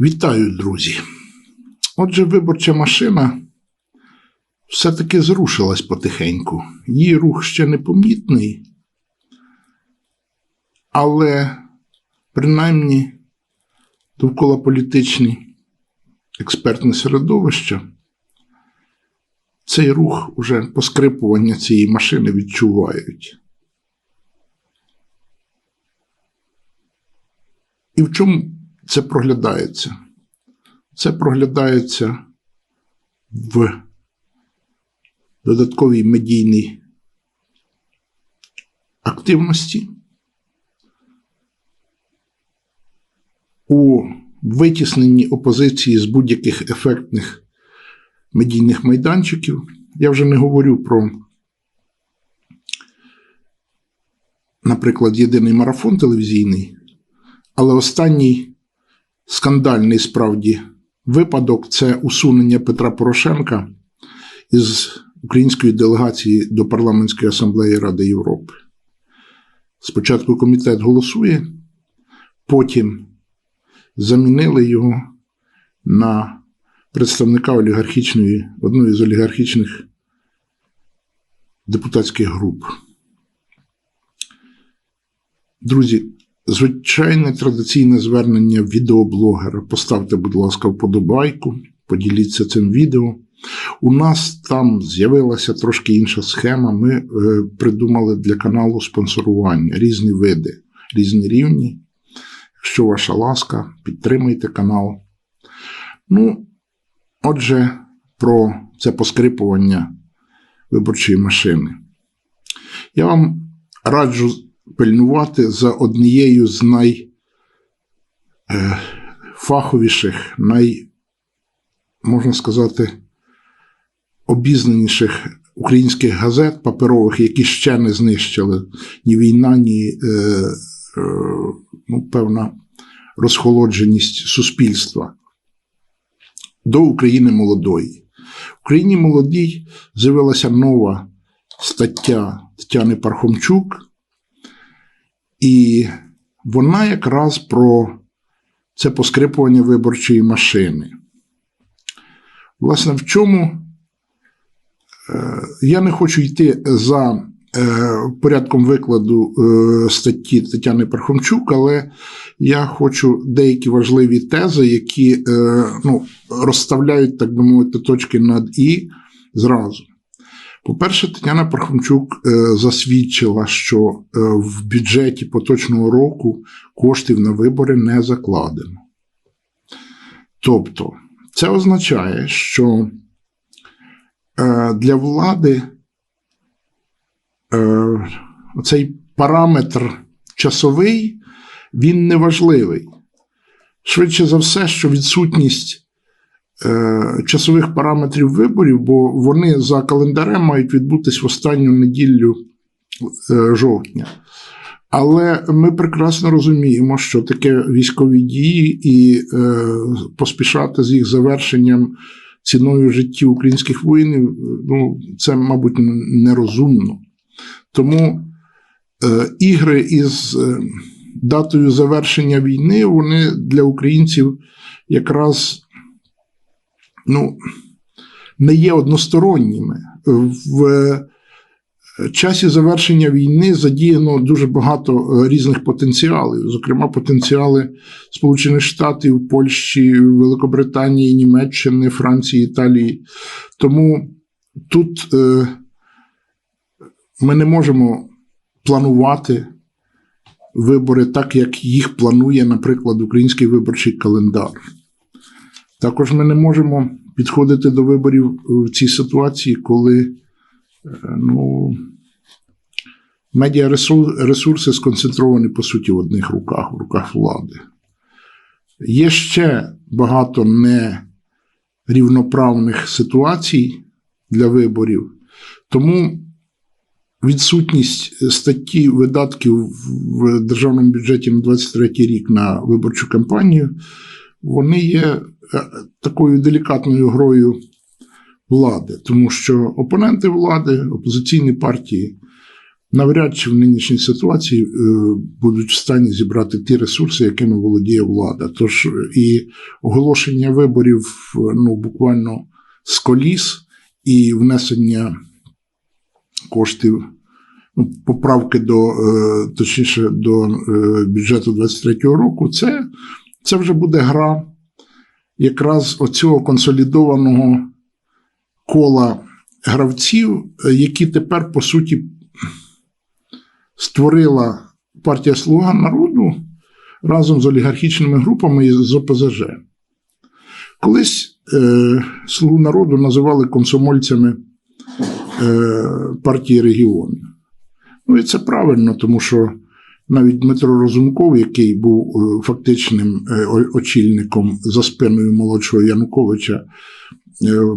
Вітаю, друзі. Отже, виборча машина все-таки зрушилась потихеньку. Її рух ще непомітний, але принаймні довкола політичні експертне середовище цей рух уже поскрипування цієї машини відчувають. І в чому це проглядається? Це проглядається в додатковій медійній активності, у витісненні опозиції з будь-яких ефектних медійних майданчиків. Я вже не говорю про, наприклад, єдиний марафон телевізійний, але останній скандальний справді випадок це усунення Петра Порошенка із української делегації до парламентської асамблеї Ради Європи. Спочатку комітет голосує, потім замінили його на представника олігархічної, одної з олігархічних депутатських груп. Друзі, звичайне традиційне звернення відеоблогера. Поставте, будь ласка, вподобайку, поділіться цим відео. У нас там з'явилася трошки інша схема. Ми е, придумали для каналу спонсорування різні види, різні рівні. Якщо ваша ласка, підтримайте канал. Ну, отже, про це поскрипування виборчої машини. Я вам раджу пильнувати за однією з найфаховіших, най, можна сказати, обізнаніших українських газет паперових, які ще не знищили ні війна, ні е, е, ну, певна розхолодженість суспільства до України молодої. В Україні молодій з'явилася нова стаття Тетяни Пархомчук, і вона якраз про це поскрипування виборчої машини. Власне, в чому е, я не хочу йти за е, порядком викладу е, статті Тетяни Пархомчук, але я хочу деякі важливі тези, які ну, розставляють, так би мовити, точки над І зразу. По-перше, Тетяна Пархомчук засвідчила, що в бюджеті поточного року коштів на вибори не закладено. Тобто, це означає, що для влади цей параметр часовий, він не важливий. Швидше за все, що відсутність часових параметрів виборів, бо вони за календарем мають відбутись в останню неділю жовтня. Але ми прекрасно розуміємо, що таке військові дії і е, поспішати з їх завершенням ціною життів українських воїнів, ну, це, мабуть, нерозумно. Тому е, ігри із е, датою завершення війни, вони для українців якраз ну, не є односторонніми. В часі завершення війни задіяно дуже багато різних потенціалів, зокрема, потенціали Сполучених Штатів, Польщі, Великобританії, Німеччини, Франції, Італії. Тому тут е, ми не можемо планувати вибори так, як їх планує, наприклад, український виборчий календар. Також ми не можемо підходити до виборів в цій ситуації, коли ну, медіаресурси сконцентровані, по суті, в одних руках, в руках влади. Є ще багато нерівноправних ситуацій для виборів, тому відсутність статті видатків в державному бюджеті на 23 рік на виборчу кампанію, вони є такою делікатною грою влади, тому що опоненти влади, опозиційні партії навряд чи в нинішній ситуації е, будуть в стані зібрати ті ресурси, якими володіє влада. Тож і оголошення виборів ну, буквально з коліс і внесення коштів, ну, поправки до, е, точніше, до е, бюджету 23-го року, це, це вже буде гра якраз оцього консолідованого кола гравців, е, які тепер, по суті, створила партія Слуга народу разом з олігархічними групами і з ОПЗЖ. Колись е, Слугу народу називали комсомольцями е, партії регіонів. Ну і це правильно, тому що навіть Дмитро Розумков, який був е, фактичним е, очільником за спиною молодшого Януковича е,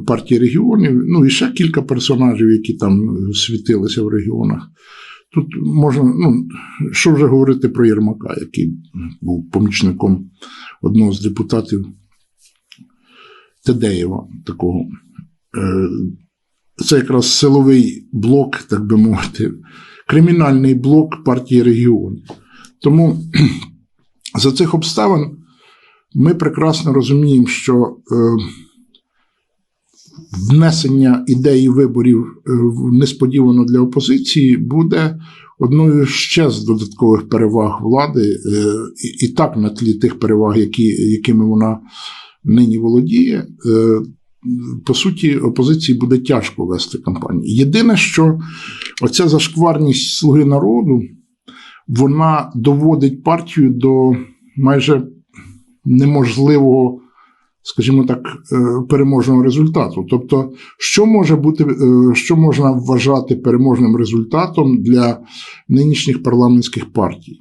партії регіонів, ну і ще кілька персонажів, які там світилися в регіонах. Тут можна, ну, що вже говорити про Єрмака, який був помічником одного з депутатів Тедеєва, такого. Це якраз силовий блок, так би мовити, кримінальний блок партії регіонів. Тому за цих обставин ми прекрасно розуміємо, що е, внесення ідеї виборів е, несподівано для опозиції буде одною ще з додаткових переваг влади, е, і, так на тлі тих переваг, які, якими вона нині володіє. По суті, опозиції буде тяжко вести кампанію. Єдине, що оця зашкварність слуги народу, вона доводить партію до майже неможливого, скажімо так, е, переможного результату. Тобто, що може бути, е, що можна вважати переможним результатом для нинішніх парламентських партій?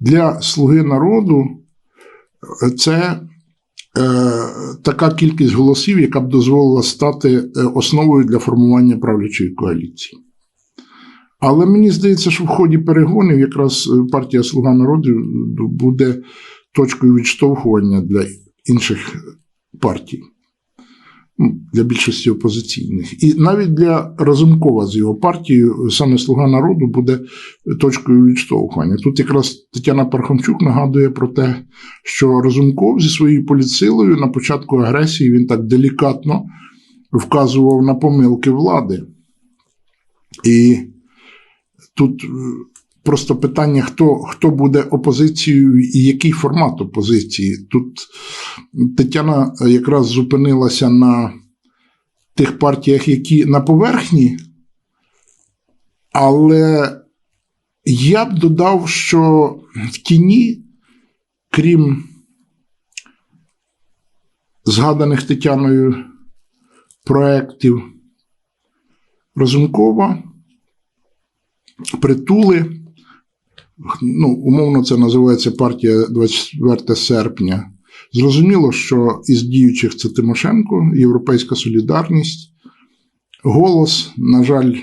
Для слуги народу це така кількість голосів, яка б дозволила стати е, основою для формування правлячої коаліції. Але мені здається, що в ході перегонів якраз е, партія Слуга народу буде точкою відштовхування для інших партій, для більшості опозиційних. І навіть для Разумкова з його партією саме Слуга народу буде точкою відштовхування. Тут якраз Тетяна Пархомчук нагадує про те, що Разумков зі своєю політсилою на початку агресії він так делікатно вказував на помилки влади. І тут е, просто питання, хто, хто буде опозицією і який формат опозиції. Тут Тетяна якраз зупинилася на тих партіях, які на поверхні, але я б додав, що в тіні, крім згаданих Тетяною проєктів Розумкова, притули. Ну, умовно, це називається партія 24 серпня. Зрозуміло, що із діючих це Тимошенко, Європейська Солідарність, голос, на жаль,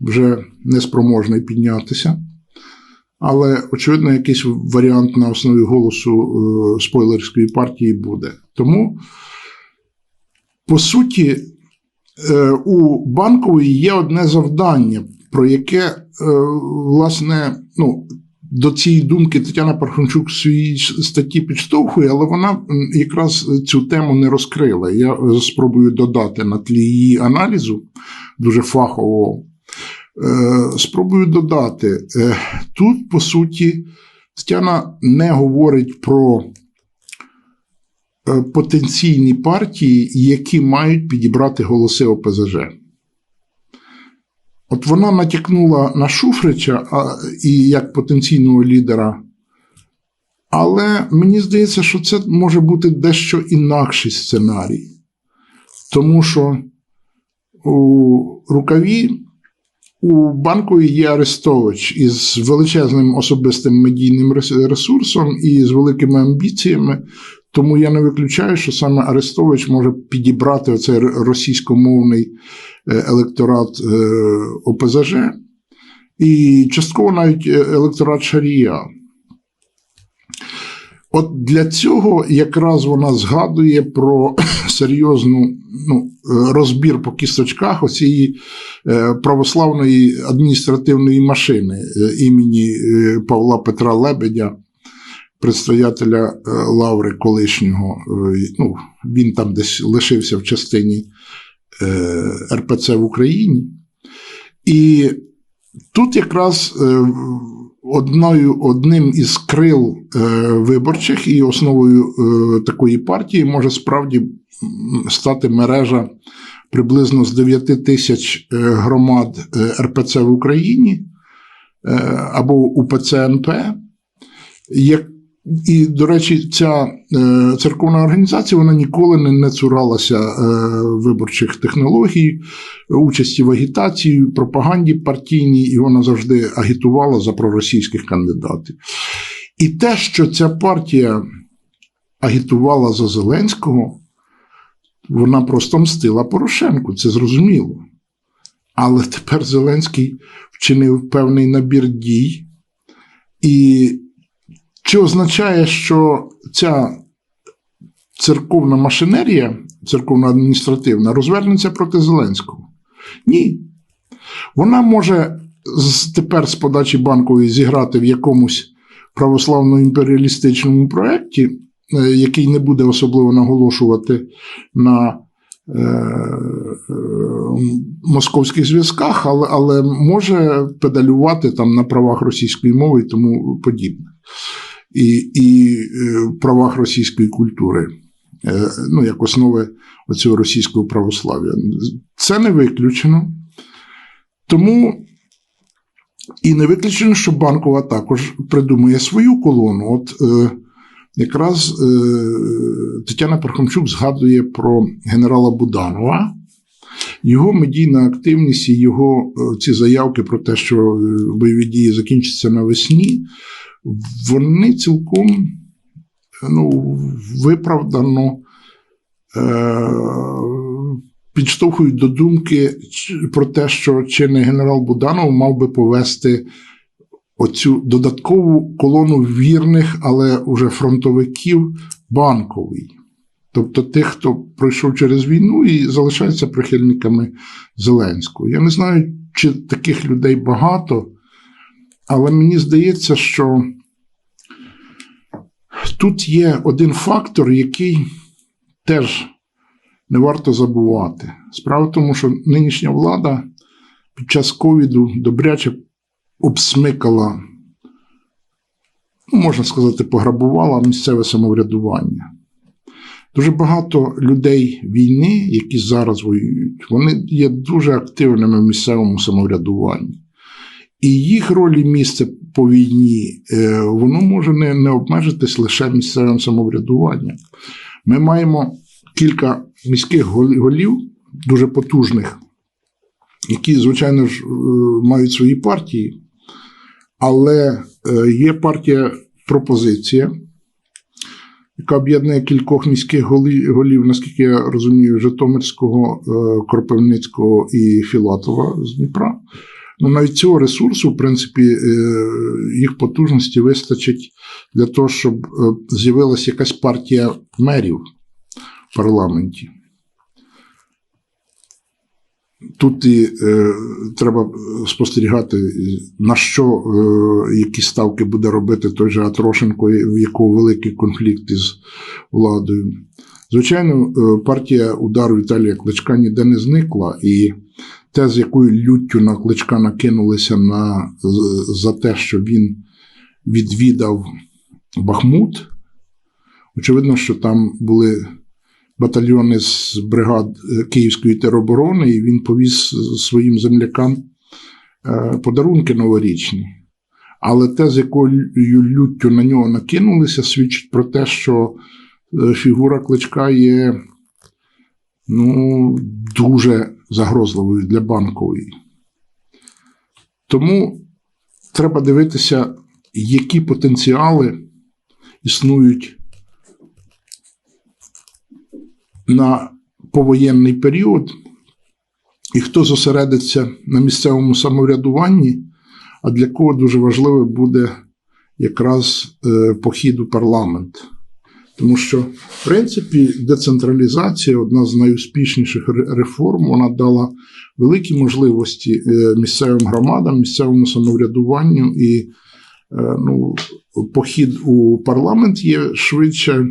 вже неспроможний піднятися. Але, очевидно, якийсь варіант на основі голосу е, спойлерської партії буде. Тому, по суті, е, у банкової є одне завдання, про яке, власне, ну, до цієї думки Тетяна Пархомчук в своїй статті підштовхує, але вона якраз цю тему не розкрила. Я е, спробую додати на тлі її аналізу дуже фахового. Е, Спробую додати. Е, Тут, по суті, Тетяна не говорить про е, потенційні партії, які мають підібрати голоси ОПЗЖ. От вона натякнула на Шуфрича і як потенційного лідера. Але мені здається, що це може бути дещо інакший сценарій. Тому що у рукаві у банкові є Арестович із величезним особистим медійним ресурсом і з великими амбіціями. Тому я не виключаю, що саме Арестович може підібрати оцей російськомовний е, електорат е, ОПЗЖ і частково навіть е, електорат Шарія. От для цього якраз вона згадує про серйозну ну, розбір по кісточках оцієї православної адміністративної машини імені Павла Петра Лебедя, предстоятеля е, Лаври колишнього. Е, Ну, він там десь лишився в частині е, РПЦ в Україні. І тут якраз одною, одним із крил виборчих і основою такої партії може справді стати мережа приблизно з 9 тисяч громад РПЦ в Україні або УПЦ НП. І, до речі, ця е, церковна організація вона ніколи не, цуралася е, виборчих технологій, участі в агітації, пропаганді партійній, і вона завжди агітувала за проросійських кандидатів. І те, що ця партія агітувала за Зеленського, вона просто мстила Порошенку, це зрозуміло. Але тепер Зеленський вчинив певний набір дій. І чи означає, що ця церковна машинерія, церковно-адміністративна, розвернеться проти Зеленського? Ні. Вона може тепер з подачі банкової зіграти в якомусь православно-імперіалістичному проєкті, е, який не буде особливо наголошувати на е, е, московських зв'язках, але, але може педалювати там на правах російської мови і тому подібне. І, і е, правах російської культури, е, ну, як основи оцього російського православ'я. Це не виключено. Тому і не виключено, що Банкова також придумує свою колону. От е, якраз Тетяна Пархомчук згадує про генерала Буданова. Його медійна активність і його е, ці заявки про те, що е, бойові дії закінчаться навесні, вони цілком ну, виправдано е, підштовхують до думки про те, що чинний генерал Буданов мав би повести оцю додаткову колону вірних, але уже фронтовиків банковий. Тобто тих, хто пройшов через війну і залишаються прихильниками Зеленського. Я не знаю, чи таких людей багато, але мені здається, що тут є один фактор, який теж не варто забувати. Справа в тому, що нинішня влада під час ковіду добряче обсмикала, ну, можна сказати, пограбувала місцеве самоврядування. Дуже багато людей війни, які зараз воюють, вони є дуже активними в місцевому самоврядуванні. І їх роль і місце по війні, е, воно може не, не обмежитись лише місцевим самоврядуванням. Ми маємо кілька міських голів, дуже потужних, які, звичайно ж, е, мають свої партії, але е, є партія пропозиція, яка об'єднує кількох міських голів, наскільки я розумію, Житомирського, е, Кропивницького і Філатова з Дніпра. Ну, навіть цього ресурсу, в принципі, е, їх потужності вистачить для того, щоб е, з'явилася якась партія мерів в парламенті. Тут і е, треба спостерігати, на що, е, які ставки буде робити той же Атрошенко, в якого великий конфлікт із владою. Звичайно, е, партія удару Віталія Кличка ніде не зникла, і те, з якою люттю на Кличка накинулися на, за те, що він відвідав Бахмут. Очевидно, що там були батальйони з бригад е, Київської тероборони, і він повіз своїм землякам е, подарунки новорічні. Але те, з якою люттю на нього накинулися, свідчить про те, що е, фігура кличка є ну, дуже загрозливою для банкової. Тому треба дивитися, які потенціали існують на повоєнний період, і хто зосередиться на місцевому самоврядуванні, а для кого дуже важливо буде якраз е, похід у парламент. Тому що, в принципі, децентралізація одна з найуспішніших реформ. Вона дала великі можливості е, місцевим громадам, місцевому самоврядуванню і е, ну, похід у парламент є швидше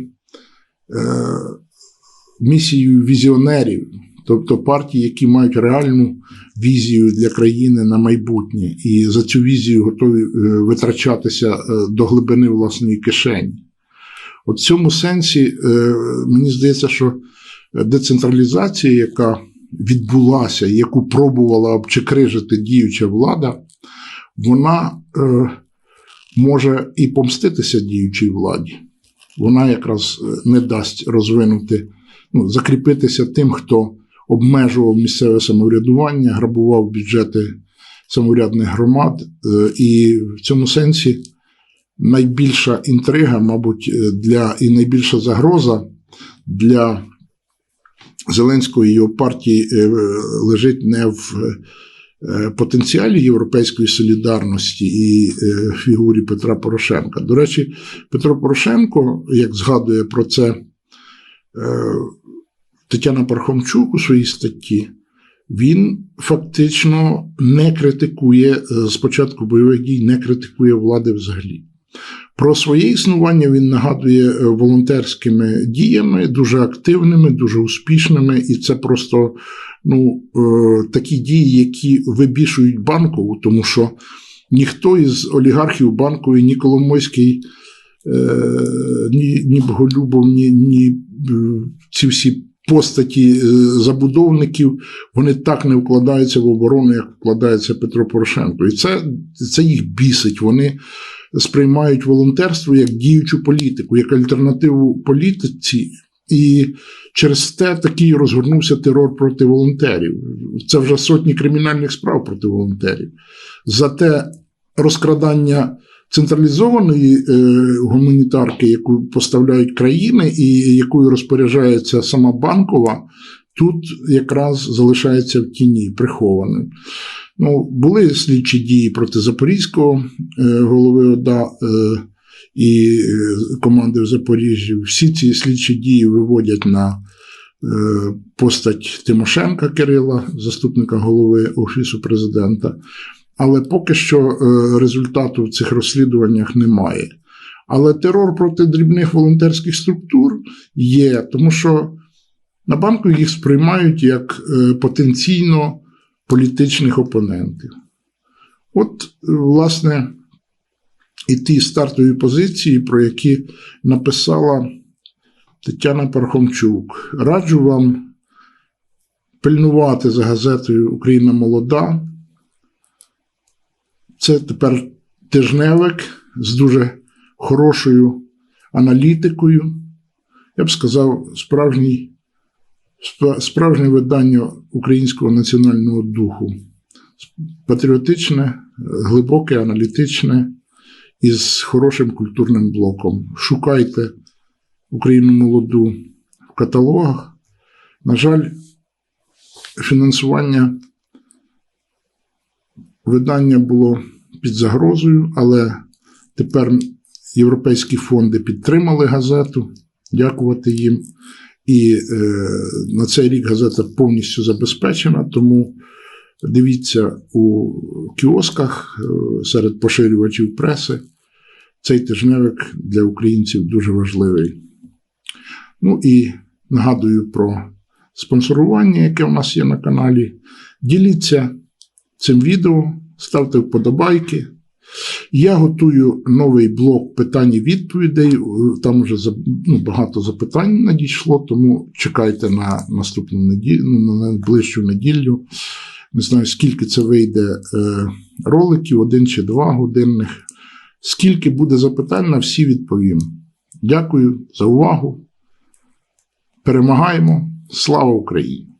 місією візіонерів, тобто партій, які мають реальну візію для країни на майбутнє, і за цю візію готові е, витрачатися е, до глибини власної кишені. От в цьому сенсі е, мені здається, що децентралізація, яка відбулася, яку пробувала обчекрижити діюча влада, вона може і помститися діючій владі. Вона якраз не дасть розвинути, ну, закріпитися тим, хто обмежував місцеве самоврядування, грабував бюджети самоврядних громад. Е, І в цьому сенсі найбільша інтрига, мабуть, е, для і найбільша загроза для Зеленського і його партії е, лежить не в потенціалі європейської солідарності і фігурі Петра Порошенка. До речі, Петро Порошенко, як згадує про це Тетяна Пархомчук у своїй статті, він фактично не критикує е, з початку бойових дій, не критикує влади взагалі. Про своє існування він нагадує е, волонтерськими діями, дуже активними, дуже успішними, і це просто ну, е, такі дії, які вибішують банкову, тому що ніхто із олігархів банкової, ні Коломойський, е, ні, ні Боголюбов, ні, ні е, ці всі постаті е, забудовників, вони так не вкладаються в оборону, як вкладається Петро Порошенко. І це, це їх бісить. Вони сприймають волонтерство як діючу політику, як альтернативу політиці. І через те такий розгорнувся терор проти волонтерів. Це вже сотні кримінальних справ проти волонтерів. Зате розкрадання централізованої е, гуманітарки, яку поставляють країни, і якою розпоряджається сама банкова, тут якраз залишається в тіні прихованим. Ну, були слідчі дії проти Запорізького е, голови ОДА е, і команди в Запоріжжі. Всі ці слідчі дії виводять на постать Тимошенка Кирила, заступника голови Офісу президента. Але поки що е, результату в цих розслідуваннях немає. Але терор проти дрібних волонтерських структур є, тому що на банку їх сприймають як е, потенційно політичних опонентів. От, е, власне, і ті стартові позиції, про які написала Тетяна Пархомчук. Раджу вам пильнувати за газетою Україна молода. Це тепер тижневик з дуже хорошою аналітикою. Я б сказав, справжній, справжнє видання українського національного духу. Патріотичне, глибоке, аналітичне і з хорошим культурним блоком. Шукайте Україну молоду в каталогах. На жаль, фінансування видання було під загрозою, але тепер європейські фонди підтримали газету. Дякувати їм. І е, на цей рік газета повністю забезпечена, тому дивіться у кіосках е, серед поширювачів преси. Цей тижневик для українців дуже важливий. Ну і нагадую про спонсорування, яке у нас є на каналі. Діліться цим відео, ставте вподобайки. Я готую новий блок питань і відповідей. Там вже ну, багато запитань надійшло, тому чекайте на наступну неділю, ну, на найближчу неділю. Не знаю, скільки це вийде е, роликів, один чи два годинних. Скільки буде запитань, на всі відповім. Дякую за увагу. Перемагаємо. Слава Україні!